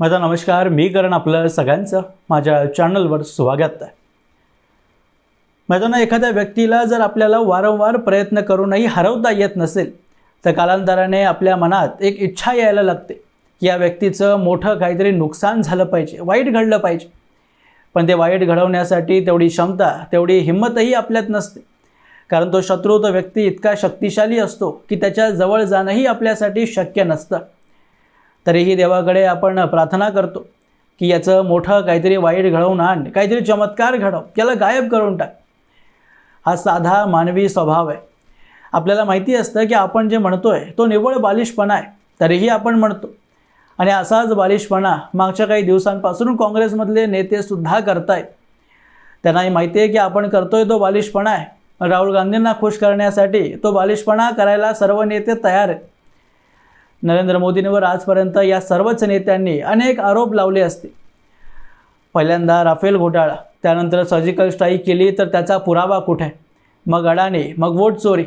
माझा नमस्कार मी करण आपलं सगळ्यांचं माझ्या चॅनलवर स्वागत आहे. मैदाना एखाद्या व्यक्तीला जर आपल्याला वारंवार प्रयत्न करूनही हरवता येत नसेल तर कालांतराने आपल्या मनात एक इच्छा यायला लागते की या व्यक्तीचं मोठं काहीतरी नुकसान झालं पाहिजे वाईट घडलं पाहिजे. पण ते वाईट घडवण्यासाठी तेवढी क्षमता तेवढी हिंमतही आपल्यात नसते. कारण तो शत्रू तो व्यक्ती इतका शक्तिशाली असतो की त्याच्याजवळ जाणंही आपल्यासाठी शक्य नसतं. तरीही देवाकडे आपण प्रार्थना करतो की याचं मोठं काहीतरी वाईट घडवून आण काहीतरी चमत्कार घडव याला गायब करून टाक. हा साधा मानवी स्वभाव आहे. आपल्याला माहिती असतं की आपण जे म्हणतो आहे तो निव्वळ बालिशपणा आहे तरीही आपण म्हणतो. आणि असाच बालिशपणा मागच्या काही दिवसांपासून काँग्रेसमधले नेतेसुद्धा करतायत. त्यांनाही माहिती आहे की आपण करतोय तो बालिशपणा आहे. राहुल गांधींना खुश करण्यासाठी तो बालिशपणा करायला सर्व नेते तयार आहेत. नरेंद्र मोदींवर आजपर्यंत या सर्वच नेत्यांनी अनेक आरोप लावले असते. पहिल्यांदा राफेल घोटाळा त्यानंतर सर्जिकल स्ट्राईक केली तर त्याचा पुरावा कुठे? मग अडाणी मग वोट चोरी.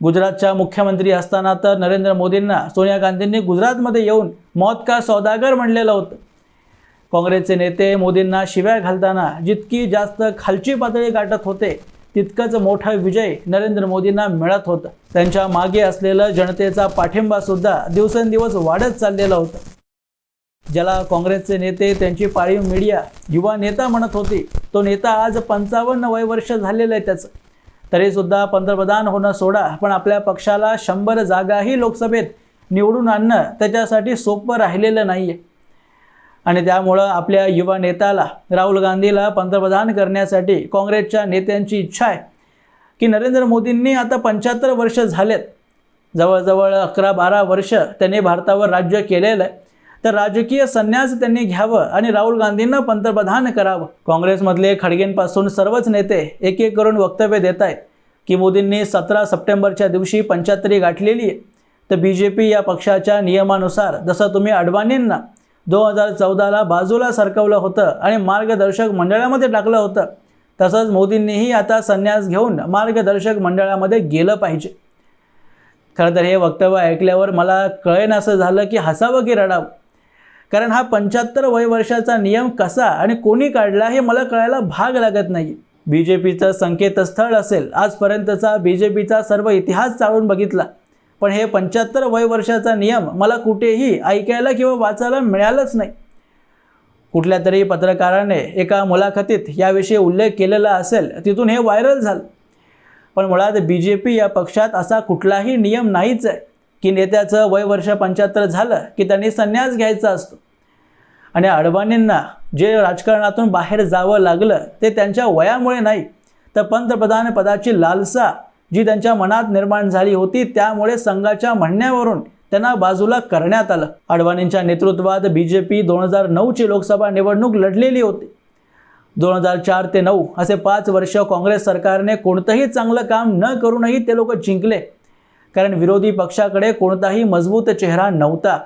गुजरातच्या मुख्यमंत्री असताना तर नरेंद्र मोदींना सोनिया गांधींनी गुजरातमध्ये येऊन मौत का सौदागर म्हणलेलं होतं. काँग्रेसचे नेते मोदींना शिव्या घालताना जितकी जास्त खालची पातळी गाठत होते तितकंच मोठा विजय नरेंद्र मोदींना मिळत होता. त्यांच्या मागे असलेलं जनतेचा पाठिंबा सुद्धा दिवसेंदिवस वाढत चाललेला होता. ज्याला काँग्रेसचे नेते त्यांची पाळीव मीडिया युवा नेता म्हणत होती तो नेता आज पंचावन्न वय वर्ष झालेलं आहे त्याचं. तरीसुद्धा पंतप्रधान होणं सोडा पण आपल्या पक्षाला शंभर जागाही लोकसभेत निवडून आणणं त्याच्यासाठी सोपं राहिलेलं नाही आहे आणि त्यामुळं आपल्या युवा नेत्याला राहुल गांधीला पंतप्रधान करण्यासाठी काँग्रेसच्या नेत्यांची इच्छा आहे की नरेंद्र मोदींनी आता पंच्याहत्तर वर्ष झालेत. जवळजवळ अकरा बारा वर्ष त्यांनी भारतावर राज्य केलेलं आहे. तर राजकीय संन्यास त्यांनी घ्यावं आणि राहुल गांधींना पंतप्रधान करावं. काँग्रेसमधले खडगेंपासून सर्वच नेते एक एक करून वक्तव्य देत आहेत की मोदींनी सतरा सप्टेंबरच्या दिवशी पंच्याहत्तरी गाठलेली आहे. तर बी जे पी या पक्षाच्या नियमानुसार जसं तुम्ही अडवाणींना दोन हजार चौदाला बाजूला सरकवलं होतं आणि मार्गदर्शक मंडळामध्ये टाकलं होतं. तसंच मोदींनीही आता संन्यास घेऊन मार्गदर्शक मंडळामध्ये गेलं पाहिजे. खरं तर हे वक्तव्य ऐकल्यावर मला कळेन असं झालं की हसावं की रडावं. कारण हा पंच्याहत्तर वय वर्षाचा नियम कसा आणि कोणी काढला हे मला कळायला भाग लागत नाही. बी जे पीचं संकेतस्थळ असेल आजपर्यंतचा बी जे पीचा सर्व इतिहास चाळून बघितला. पण हे पंच्याहत्तर वय वर्षाचा नियम मला कुठेही ऐकायला किंवा वाचायला मिळालंच नाही. कुठल्या तरी पत्रकाराने एका मुलाखतीत याविषयी उल्लेख केलेला असेल तिथून हे व्हायरल झालं. पण मुळात बी जे पी या पक्षात असा कुठलाही नियम नाहीच आहे. की नेत्याचं वय वर्ष पंच्याहत्तर झालं की त्यांनी संन्यास घ्यायचा असतो. आणि अडवाणींना जे राजकारणातून बाहेर जावं लागलं ते त्यांच्या वयामुळे नाही. तर पंतप्रधान पदाची लालसा जी त्यांच्या मनात निर्माण झाली होती त्यामुळे संघाच्या म्हणण्यावरून त्यांना बाजूला करण्यात आलं. अडवाणींच्या नेतृत्वात बी जे पी दोन हजार नऊची लोकसभा निवडणूक लढलेली होती. दोन हजार चार ते नऊ असे पाच वर्ष काँग्रेस सरकारने कोणतंही चांगलं काम न करूनही ते लोक जिंकले. कारण विरोधी पक्षाकडे कोणताही मजबूत चेहरा नव्हता.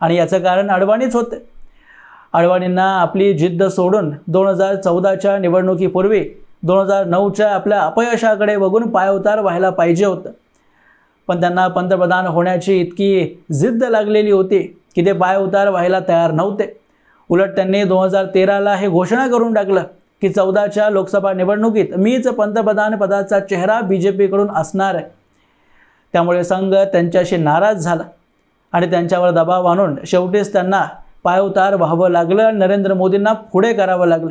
आणि याचं कारण अडवाणीच होते. अडवाणींना आपली जिद्द सोडून दोन हजार चौदाच्या निवडणुकीपूर्वी दोन हजार नऊच्या आपल्या अपयशाकडे बघून पायउतार व्हायला पाहिजे होतं. पण त्यांना पंतप्रधान होण्याची इतकी जिद्द लागलेली होती की ते पायउतार व्हायला तयार नव्हते. उलट त्यांनी दोन हजार तेराला हे घोषणा करून टाकलं की चौदाच्या लोकसभा निवडणुकीत मीच पंतप्रधान पदाचा चेहरा बी जे पीकडून असणार आहे. त्यामुळे संघ त्यांच्याशी नाराज झाला आणि त्यांच्यावर दबाव आणून शेवटीच त्यांना पायउतार व्हावं लागलं नरेंद्र मोदींना पुढे करावं लागलं.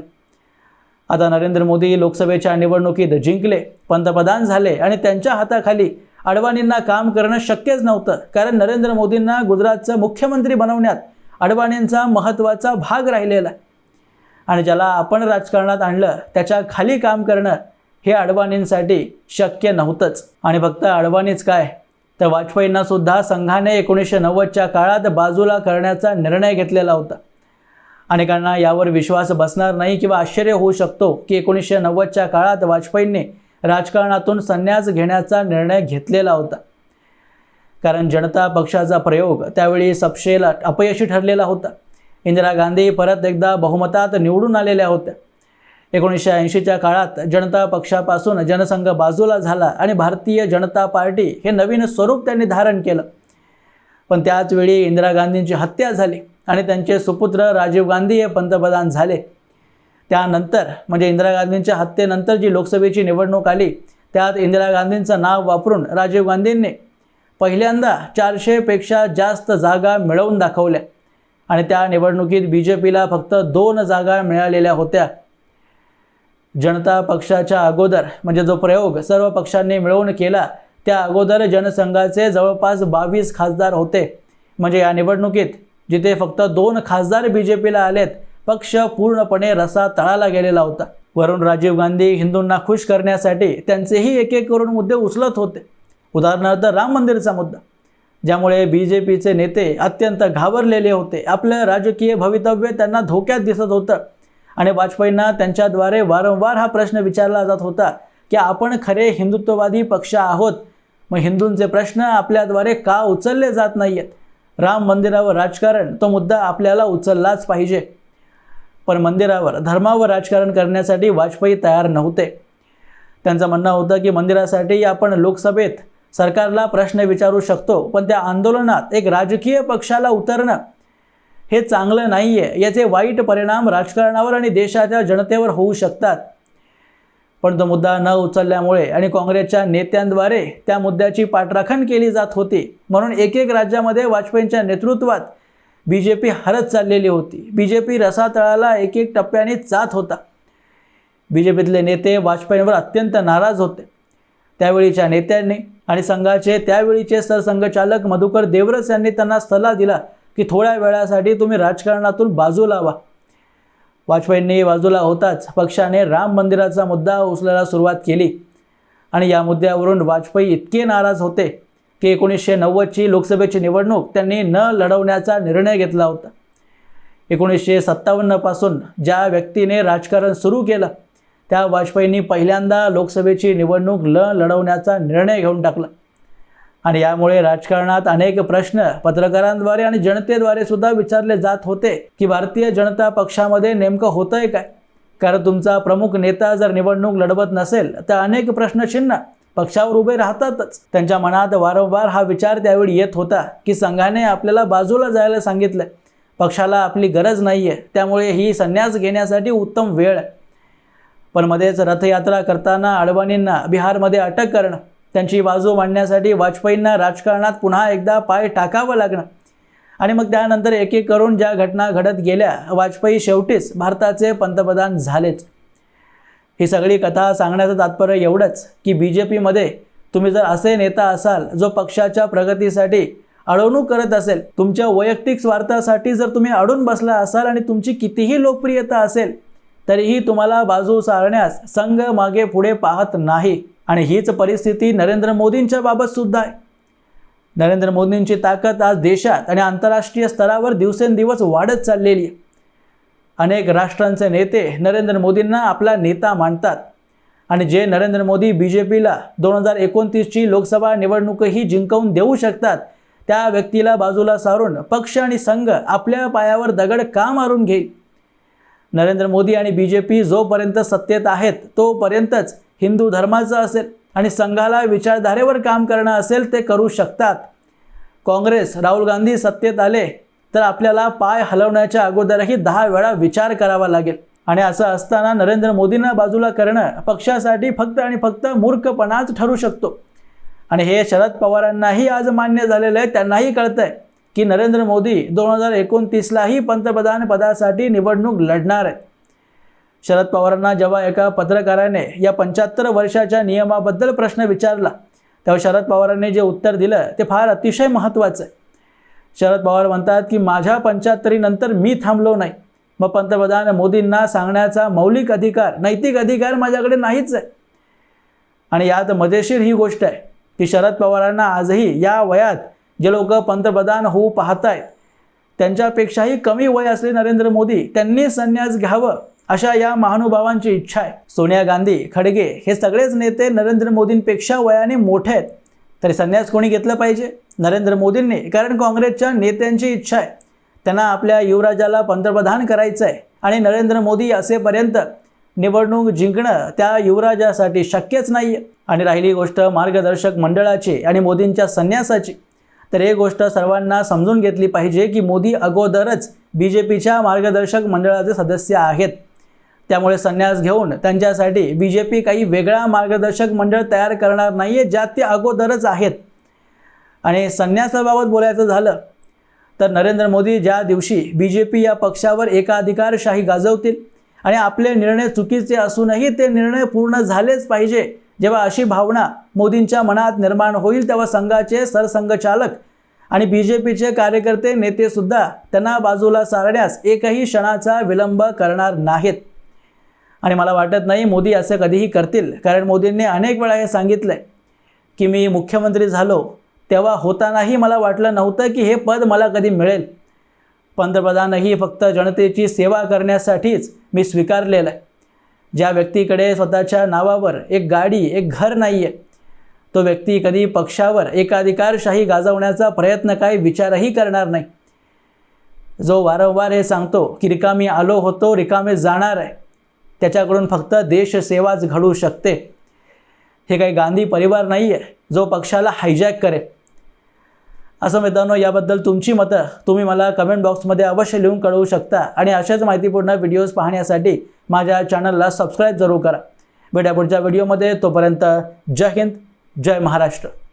आता नरेंद्र मोदी लोकसभेच्या निवडणुकीत जिंकले पंतप्रधान झाले आणि त्यांच्या हाताखाली अडवाणींना काम करणं शक्यच नव्हतं. कारण नरेंद्र मोदींना गुजरातचं मुख्यमंत्री बनवण्यात अडवाणींचा महत्त्वाचा भाग राहिलेला आहे. आणि ज्याला आपण राजकारणात आणलं त्याच्याखाली काम करणं हे अडवाणींसाठी शक्य नव्हतंच. आणि फक्त अडवाणीच काय? तर वाजपेयींनासुद्धा संघाने एकोणीसशे नव्वदच्या काळात बाजूला करण्याचा निर्णय घेतलेला होता. अनेकांना यावर विश्वास बसणार नाही किंवा आश्चर्य होऊ शकतो की एकोणीसशे नव्वदच्या काळात वाजपेयींनी राजकारणातून संन्यास घेण्याचा निर्णय घेतलेला होता. कारण जनता पक्षाचा प्रयोग त्यावेळी सपशेला अपयशी ठरलेला होता. इंदिरा गांधी परत एकदा बहुमतात निवडून आलेल्या होत्या. एकोणीसशे ऐंशीच्या काळात जनता पक्षापासून जनसंघ बाजूला झाला आणि भारतीय जनता पार्टी हे नवीन स्वरूप त्यांनी धारण केलं. पण त्याचवेळी इंदिरा गांधींची हत्या झाली. आणि त्यांचे सुपुत्र राजीव गांधी हे पंतप्रधान झाले. त्यानंतर म्हणजे इंदिरा गांधींच्या हत्येनंतर जी लोकसभेची निवडणूक आली त्यात इंदिरा गांधींचं नाव वापरून राजीव गांधींनी पहिल्यांदा चारशेपेक्षा जास्त जागा मिळवून दाखवल्या. आणि त्या निवडणुकीत बी जे पीला फक्त दोन जागा मिळालेल्या होत्या. जनता पक्षाच्या अगोदर म्हणजे जो प्रयोग सर्व पक्षांनी मिळवून केला त्या अगोदर जनसंघाचे जवळपास बावीस खासदार होते. म्हणजे या निवडणुकीत जिथे फक्त दोन खासदार बी जे पीला आलेत पक्ष पूर्णपणे रसा तळाला गेलेला होता. वरून राजीव गांधी हिंदूंना खुश करण्यासाठी त्यांचेही एक एक करून मुद्दे उचलत होते. उदाहरणार्थ राम मंदिरचा मुद्दा. ज्यामुळे बी जे पीचे नेते अत्यंत घाबरलेले होते. आपलं राजकीय भवितव्य त्यांना धोक्यात दिसत होतं. आणि वाजपेयींना त्यांच्याद्वारे वारंवार हा प्रश्न विचारला जात होता की आपण खरे हिंदुत्ववादी पक्ष आहोत. मग हिंदूंचे प्रश्न आपल्याद्वारे का उचलले जात नाही आहेत राम मंदिरावर राजकारण तो मुद्दा आपल्याला उचललाच पाहिजे. पण मंदिरावर धर्मावर राजकारण करण्यासाठी वाजपेयी तयार नव्हते. त्यांचं म्हणणं होतं की मंदिरासाठी आपण लोकसभेत सरकारला प्रश्न विचारू शकतो पण त्या आंदोलनात एक राजकीय पक्षाला उतरणं हे चांगलं नाही आहे याचे वाईट परिणाम राजकारणावर आणि देशाच्या जनतेवर होऊ शकतात. पण तो मुद्दा न उचलल्यामुळे आणि काँग्रेसच्या नेत्यांद्वारे त्या मुद्द्याची पाठराखण केली जात होती. म्हणून एक एक राज्यामध्ये वाजपेयींच्या नेतृत्वात बी जे पी हरत चाललेली होती. बी जे पी रसातळाला एक एक टप्प्याने जात होता. बी जे पीतले नेते वाजपेयींवर अत्यंत नाराज होते. त्यावेळीच्या नेत्यांनी आणि संघाचे त्यावेळीचे सरसंघचालक मधुकर देवरस यांनी त्यांना सल्ला दिला की थोड्या वेळासाठी तुम्ही राजकारणातून बाजू लावा. वाजपेयींनी बाजूला होताच पक्षाने राम मंदिराचा मुद्दा उचलायला सुरुवात केली. आणि या मुद्द्यावरून वाजपेयी इतके नाराज होते की एकोणीसशे नव्वदची लोकसभेची निवडणूक त्यांनी न लढवण्याचा निर्णय घेतला होता. एकोणीसशे सत्तावन्नपासून ज्या व्यक्तीने राजकारण सुरू केलं त्या वाजपेयींनी पहिल्यांदा लोकसभेची निवडणूक न लढवण्याचा निर्णय घेऊन टाकला. आणि यामुळे राजकारणात अनेक प्रश्न पत्रकारांद्वारे आणि जनतेद्वारे सुद्धा विचारले जात होते की भारतीय जनता पक्षामध्ये नेमकं होतंय काय? कारण तुमचा प्रमुख नेता जर निवडणूक लढवत नसेल तर अनेक प्रश्नचिन्ह पक्षावर उभे राहतातच. त्यांच्या मनात वारंवार हा विचार त्यावेळी येत होता की संघाने आपल्याला बाजूला जायला सांगितलं. पक्षाला आपली गरज नाही आहे त्यामुळे ही संन्यास घेण्यासाठी उत्तम वेळ. आहे पण मध्येच रथयात्रा करताना अडवाणींना बिहारमध्ये अटक करणं त्यांची बाजू मांडण्यासाठी वाजपेयींना राजकारणात पुन्हा एकदा पाय टाकावं लागणं आणि मग त्यानंतर एक एक करून ज्या घटना घडत गेल्या वाजपेयी शेवटीच भारताचे पंतप्रधान झालेच ही सगळी कथा सांगण्याचं तात्पर्य एवढंच की बी जे पीमध्ये तुम्ही जर असे नेता असाल जो पक्षाच्या प्रगतीसाठी अडवणूक करत असेल तुमच्या वैयक्तिक स्वार्थासाठी जर तुम्ही अडून बसला असाल आणि तुमची कितीही लोकप्रियता असेल तरीही तुम्हाला बाजू सारण्यास संघ मागे पुढे पाहत नाही. आणि हीच परिस्थिती नरेंद्र मोदींच्या बाबत सुद्धा आहे. नरेंद्र मोदींची ताकद आज देशात आणि आंतरराष्ट्रीय स्तरावर दिवसेंदिवस वाढत चाललेली आहे. अनेक राष्ट्रांचे नेते नरेंद्र मोदींना आपला नेता मानतात आणि जे नरेंद्र मोदी बी जे पीला दोन हजार एकोणतीसची लोकसभा निवडणूकही जिंकवून देऊ शकतात त्या व्यक्तीला बाजूला सारून पक्ष आणि संघ आपल्या पायावर दगड का मारून घेईल? नरेंद्र मोदी आणि बी जे पी जोपर्यंत सत्तेत आहेत तोपर्यंतच हिंदू धर्माचं असेल आणि संघाला विचारधारेवर काम करणं असेल ते करू शकतात. काँग्रेस राहुल गांधी सत्तेत आले तर आपल्याला पाय हलवण्याच्या अगोदरही दहा वेळा विचार करावा लागेल. आणि असं असताना नरेंद्र मोदींना बाजूला करणं पक्षासाठी फक्त आणि फक्त मूर्खपणाच ठरू शकतो. आणि हे शरद पवारांनाही आज मान्य झालेलं आहे त्यांनाही कळतंय की नरेंद्र मोदी दोन हजार एकोणतीसलाही पंतप्रधान पदासाठी निवडणूक लढणार आहेत. शरद पवारांना जेव्हा एका पत्रकाराने या पंच्याहत्तर वर्षाच्या नियमाबद्दल प्रश्न विचारला तेव्हा शरद पवारांनी जे उत्तर दिलं ते फार अतिशय महत्त्वाचं आहे. शरद पवार म्हणतात की माझ्या पंच्याहत्तरीनंतर मी थांबलो नाही. मग पंतप्रधान मोदींना सांगण्याचा मौलिक अधिकार नैतिक अधिकार माझ्याकडे नाहीच आहे. आणि यात मजेशीर ही गोष्ट आहे की शरद पवारांना आजही या वयात जे लोक पंतप्रधान होऊ पाहत आहेत त्यांच्यापेक्षाही कमी वय असले नरेंद्र मोदी त्यांनी संन्यास घ्यावं. अशा या महानुभावांची इच्छा आहे. सोनिया गांधी खडगे हे सगळेच नेते नरेंद्र मोदींपेक्षा वयाने मोठे आहेत. तरी संन्यास कोणी घेतलं पाहिजे? नरेंद्र मोदींनी कारण काँग्रेसच्या नेत्यांची इच्छा आहे. त्यांना आपल्या युवराजाला पंतप्रधान करायचं आहे आणि नरेंद्र मोदी असेपर्यंत निवडणूक जिंकणं त्या युवराजासाठी शक्यच नाही आहे आणि राहिली गोष्ट मार्गदर्शक मंडळाची आणि मोदींच्या संन्यासाची. तर हे गोष्ट सर्वांना समजून घेतली पाहिजे की मोदी अगोदरच बी जे पीच्या मार्गदर्शक मंडळाचे सदस्य आहेत. त्यामुळे संन्यास घेऊन त्यांच्यासाठी बी जे पी काही वेगळा मार्गदर्शक मंडळ तयार करणार नाही आहे ज्यात ते अगोदरच आहेत. आणि संन्यासाबाबत बोलायचं झालं तर नरेंद्र मोदी ज्या दिवशी बी जे पी या पक्षावर एकाधिकारशाही गाजवतील आणि आपले निर्णय चुकीचे असूनही ते निर्णय पूर्ण झालेच पाहिजे जेव्हा अशी भावना मोदींच्या मनात निर्माण होईल तेव्हा संघाचे सरसंघचालक आणि बी जे पीचे कार्यकर्ते नेतेसुद्धा त्यांना बाजूला सारण्यास एकही क्षणाचा विलंब करणार नाहीत. आणि मला वाटत नाही मोदी असं कधीही करतील. कारण मोदींनी अनेक वेळा हे सांगितलं की मी मुख्यमंत्री झालो तेव्हा होतानाही मला वाटलं नव्हतं की हे पद मला कधी मिळेल. पंतप्रधानही फक्त जनतेची सेवा करण्यासाठीच मी स्वीकारलेलं आहे. ज्या व्यक्तीकडे स्वतःच्या नावावर एक गाडी एक घर नाही आहे तो व्यक्ती कधी पक्षावर एकाधिकारशाही गाजवण्याचा प्रयत्न काही विचारही करणार नाही. जो वारंवार हे सांगतो की रिकामी आलो होतो रिकामे जाणार आहे. त्याच्याकडून फक्त देशसेवाच घडू शकते. हे काही गांधी परिवार नाही आहे जो पक्षाला हायजॅक करेल असं मित्रांनो याबद्दल तुमची मतं तुम्ही मला कमेंट बॉक्समध्ये अवश्य लिहून कळवू शकता. आणि अशाच माहितीपूर्ण व्हिडिओज पाहण्यासाठी माझ्या चॅनलला सबस्क्राईब जरूर करा. भेटा पुढच्या व्हिडिओमध्ये तोपर्यंत जय हिंद जय महाराष्ट्र.